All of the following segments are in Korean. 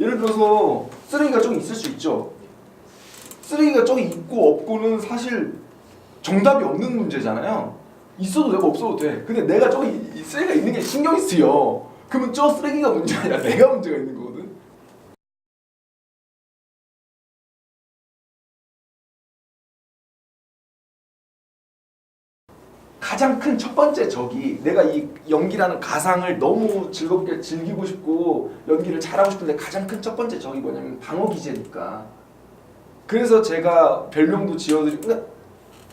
예를 들어서 쓰레기가 좀 있을 수 있죠. 쓰레기가 저기 있고 없고는 사실 정답이 없는 문제잖아요. 있어도 되고 없어도 돼. 근데 내가 저기 이 쓰레기가 있는 게 신경이 쓰여. 그러면 저 쓰레기가 문제가 아니라 내가 문제가 있는 거 가장 큰 첫 번째 적이 내가 이 연기라는 가상을 너무 즐겁게 즐기고 싶고 연기를 잘하고 싶은데 가장 큰 첫 번째 적이 뭐냐면 방어 기제니까. 그래서 제가 별명도 지어드리고 그러니까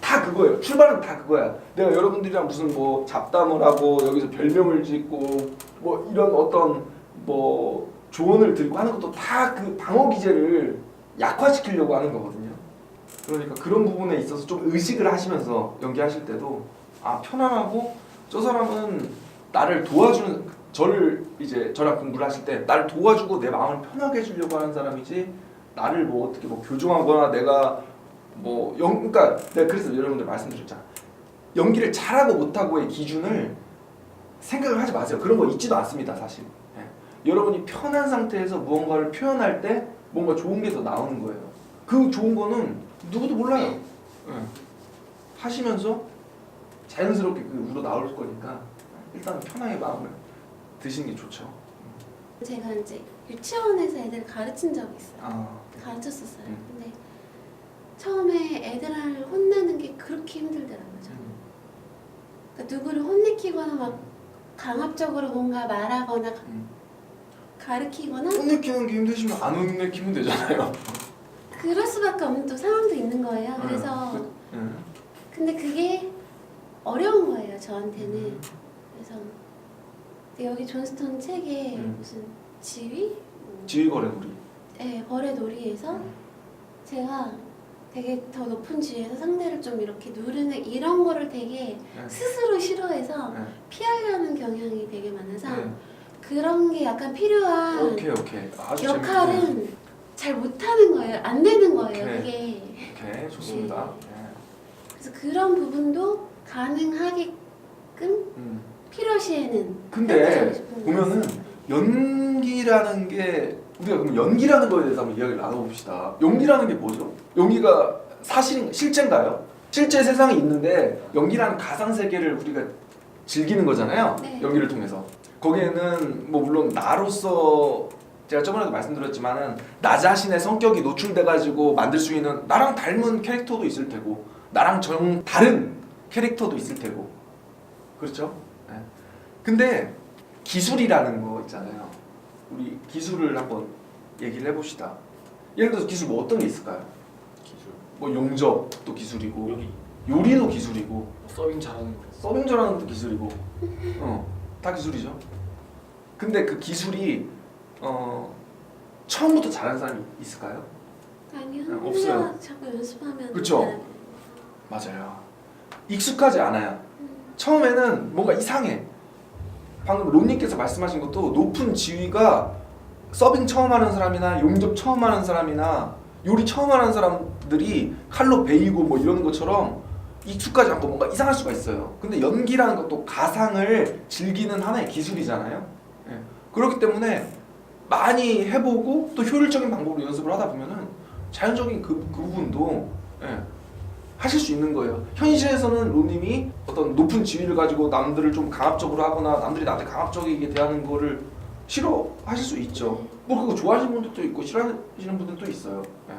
다 그거예요. 출발은 다 그거야. 내가 여러분들이랑 무슨 뭐 잡담을 하고 여기서 별명을 짓고 뭐 이런 어떤 뭐 조언을 드리고 하는 것도 다 그 방어 기제를 약화시키려고 하는 거거든요. 그러니까 그런 부분에 있어서 좀 의식을 하시면서 연기하실 때도 아 편안하고 저 사람은 나를 도와주는 저를 이제 저랑 공부를 하실 때 나를 도와주고 내 마음을 편하게 해주려고 하는 사람이지 나를 뭐 어떻게 뭐 교정하거나 내가 뭐 연, 그러니까 내가 그래서 여러분들 말씀드렸잖아. 연기를 잘하고 못하고의 기준을 생각을 하지 마세요. 그런 거 있지도 않습니다 사실. 예. 여러분이 편한 상태에서 무언가를 표현할 때 뭔가 좋은 게 더 나오는 거예요. 그 좋은 거는 누구도 몰라요. 예. 하시면서 자연스럽게 그 우러 나올 거니까 일단 편하게 마음을 드시는 게 좋죠 제가 이제 유치원에서 애들 가르친 적이 있어요. 아, 가르쳤었어요. 음. 근데 처음에 애들을 혼내는 게 그렇게 힘들더라고요. 저는. 음. 그러니까 누구를 혼내키거나 막 강압적으로 뭔가 말하거나 음. 가르키거나 혼내키는 게 힘드시면 안 혼내키면 되잖아요 그럴 수밖에 없는 또 상황도 있는 거예요. 그래서 그- 음. 근데 그게 어려운 거예요. 저한테는. 음. 그래서 근데 여기 존스턴 책에 음. 무슨 지휘? 지휘거래놀이 네, 벌의 놀이에서 음. 제가 되게 더 높은 지위에서 상대를 좀 이렇게 누르는 이런 거를 되게 네. 스스로 싫어해서 네. 피하려는 경향이 되게 많아서 네. 그런 게 약간 필요한 오케이 오케이 아주 재밌네 역할은 잘 못하는 거예요. 안 되는 거예요. 오케이. 그게. 오케이 좋습니다 네. 그래서 그런 부분도 가능하게끔 음. 필요시에는 근데 해보고 싶은 보면은. 연기라는 게 우리가 그럼 연기라는 거에 대해서 한번 이야기를 나눠봅시다. 연기라는 게 뭐죠? 연기가 사실 실제인가요? 실제 세상에 있는데 연기라는 가상 세계를 우리가 즐기는 거잖아요. 네. 연기를 통해서 거기에는 뭐 물론 나로서 제가 저번에도 말씀드렸지만은 나 자신의 성격이 노출돼 가지고 만들 수 있는 나랑 닮은 캐릭터도 있을 테고 나랑 정 다른 캐릭터도 있을 테고 그렇죠? 네. 근데 기술이라는 거 있잖아요. 우리 기술을 한번 얘기를 해봅시다. 예를 들어서 기술 뭐 어떤 게 있을까요? 기술 뭐 용접도 기술이고 요리 요리도 기술이고 서빙 잘하는 거 서빙 잘하는 것도 기술이고 어, 다 기술이죠. 근데 그 기술이 어, 처음부터 잘하는 사람이 있을까요? 아니요. 네, 없어요. 자꾸 연습하면 그쵸? 잘하는 맞아요. 익숙하지 않아요. 음. 처음에는 뭔가 이상해. 방금 론님께서 말씀하신 것도 높은 지위가 서빙 처음 하는 사람이나 용접 처음 하는 사람이나 요리 처음 하는 사람들이 칼로 베이고 뭐 이러는 것처럼 익숙하지 않고 뭔가 이상할 수가 있어요. 근데 연기라는 것도 가상을 즐기는 하나의 기술이잖아요. 예. 그렇기 때문에 많이 해보고 또 효율적인 방법으로 연습을 하다 보면은 자연적인 그, 그 부분도 예, 하실 수 있는 거예요. 현실에서는 로님이 어떤 높은 지위를 가지고 남들을 좀 강압적으로 하거나 남들이 나한테 강압적이게 대하는 거를 싫어하실 수 있죠. 뭐 그거 좋아하시는 분들도 있고 싫어하시는 분들도 있어요. 예.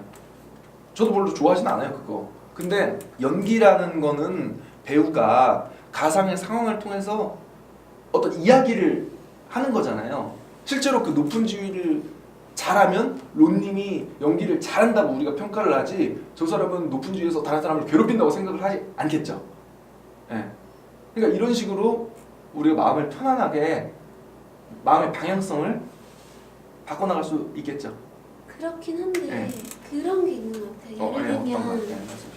저도 별로 좋아하진 않아요 그거. 근데 연기라는 거는 배우가 가상의 상황을 통해서 어떤 이야기를 하는 거잖아요. 실제로 그 높은 지위를 잘하면 론님이 연기를 잘한다고 우리가 평가를 하지 저 사람은 높은 지위에서 다른 사람을 괴롭힌다고 생각을 하지 않겠죠. 예. 그러니까 이런 식으로 우리가 마음을 편안하게 마음의 방향성을 바꿔나갈 수 있겠죠. 그렇긴 한데 네. 그런 게 있는 것 같아요. 어, 예를 예, 어떤 거? 들면 예, 말씀하세요.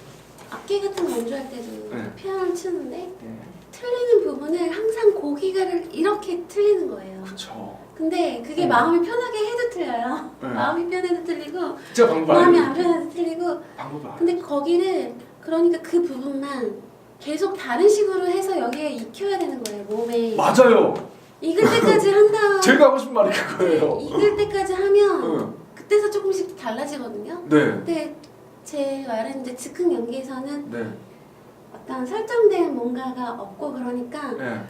악기 같은 거 연주할 때도 네. 피아노를 치는데 예. 틀리는 부분을 항상 고기가를 이렇게 틀리는 거예요. 그쵸. 근데 그게 음. 마음이 편하게 해도 틀려요. 네. 마음이 편해도 틀리고 제가 방법 마음이 안. 편해도 틀리고 알려. 근데 거기를 그러니까 그 부분만 계속 다른 식으로 해서 여기에 익혀야 되는 거예요 몸에 맞아요. 익을 때까지 한 다음 제가 하고 싶은 말이 그거예요. 네, 익을 때까지 하면 응. 그때서 조금씩 달라지거든요. 네. 근데 제 말은 이제 즉흥 연기에서는 네. 어떤 설정된 뭔가가 없고 그러니까 네.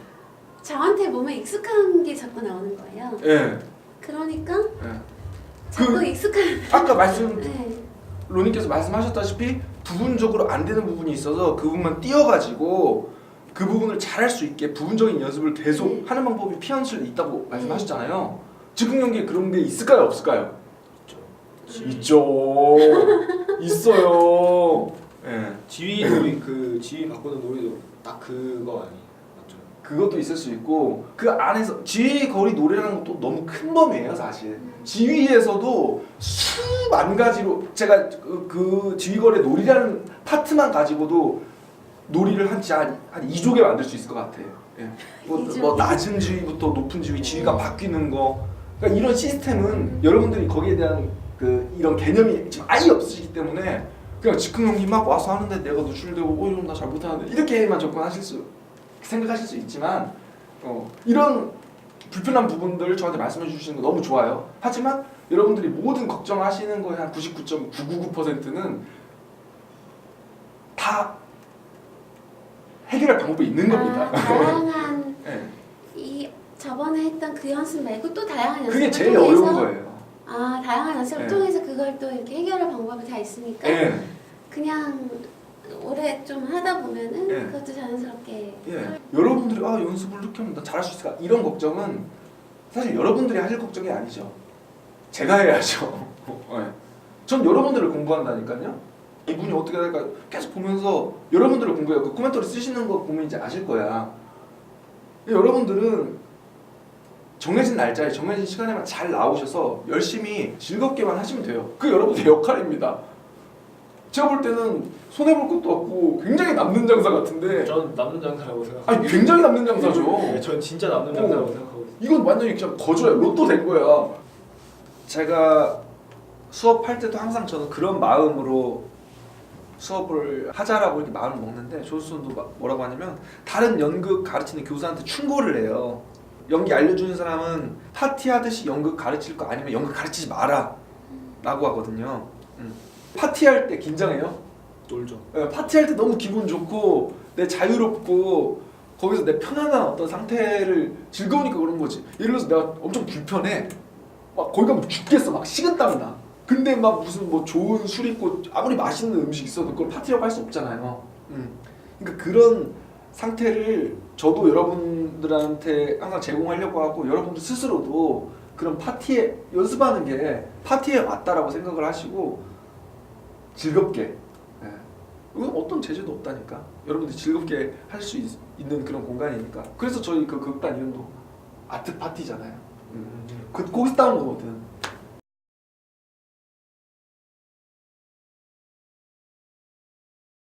저한테 몸에 익숙한 게 자꾸 나오는 거예요. 네. 그러니까 네. 자꾸 그- 익숙한 아까 말씀 네. 로님께서 말씀하셨다시피 부분적으로 안 되는 부분이 있어서 그 부분만 띄어가지고 그 부분을 잘할 수 있게 부분적인 연습을 계속 네. 하는 방법이 피아노실 있다고 말씀하셨잖아요. 즉흥 연기에 그런 게 있을까요, 없을까요? 있죠. 있어요. 예. 지휘 놀이 그 지휘 바꾸는 놀이도 딱 그거 아니 맞죠? 그것도 있을 수 있고 그 안에서 지휘 거리 노래라는 것도 너무 큰 범위예요 사실 지휘에서도 수만 가지로 제가 그, 그 지휘 거리 놀이라는 파트만 가지고도 놀이를 한한 한 2조개 만들 수 있을 것 같아요 예. 뭐. 뭐 낮은 지휘부터 높은 지휘 지휘가 바뀌는 거 그러니까 이런 시스템은 여러분들이 거기에 대한 그 이런 개념이 지금 아예 없으시기 때문에 그냥 즉흥 연기 막 와서 하는데 내가 노출되고 어 이러면 나잘 못하는데 이렇게만 접근하실 수 생각하실 수 있지만 어, 이런 불편한 부분들 저한테 말씀해 주시는 거 너무 좋아요. 하지만 여러분들이 모든 걱정하시는 거의 한 99.999%는 다 해결할 방법이 있는 겁니다. 아, 다양한 네. 이 저번에 했던 그 연습 말고 또 다양한 연습을 그게 제일 통해서 어려운 거예요. 아 다양한 연습을 네. 통해서 그걸 또 이렇게 해결할 방법이 다 있으니까 예. 그냥 오래 좀 하다 보면은 네. 그것도 자연스럽게 예. 여러분들이 아 연습을 이렇게 하면 나 잘할 수 있을까 이런 걱정은 사실 여러분들이 하실 걱정이 아니죠. 제가 해야죠. 예. 전 여러분들을 공부한다니까요. 이분이 어떻게 될까 계속 보면서 여러분들을 공부해요. 그 코멘터리 쓰시는 거 보면 이제 아실 거야. 여러분들은 정해진 날짜에 정해진 시간에만 잘 나오셔서 열심히 즐겁게만 하시면 돼요. 그 여러분의 역할입니다. 제가 볼 때는 손해 볼 것도 없고 굉장히 남는 장사 같은데 전 남는 장사라고 생각하고 아니 굉장히 남는 장사죠. 네, 전 진짜 남는 장사라고 어. 생각하고 있어요. 이건 완전히 그냥 거저야 로또 된 거야. 제가 수업할 때도 항상 저는 그런 마음으로 수업을 하자라고 이렇게 마음을 먹는데 조수도 마- 뭐라고 하냐면 다른 연극 가르치는 교사한테 충고를 해요. 연기 알려주는 사람은 파티하듯이 연극 가르칠 거 아니면 연극 가르치지 마라 라고 하거든요. 음. 파티할 때 긴장해요? 놀죠. 예, 파티할 때 너무 기분 좋고 내 자유롭고 거기서 내 편안한 어떤 상태를 즐거우니까 그런 거지. 예를 들어서 내가 엄청 불편해. 막 거기 가면 죽겠어. 막 식은땀이 나. 근데 막 무슨 뭐 좋은 술 있고 아무리 맛있는 음식 있어도 그걸 파티라고 할 수 없잖아요. 음. 그러니까 그런 상태를 저도 여러분들한테 항상 제공하려고 하고 여러분들 스스로도 그런 파티에 연습하는 게 파티에 맞다라고 생각을 하시고 즐겁게 예. 이건 어떤 제재도 없다니까. 여러분들이 즐겁게 할 수 있는 그런 공간이니까. 그래서 저희 그 극단 이름도 아트 파티잖아요. 그 거기서 따온 거거든.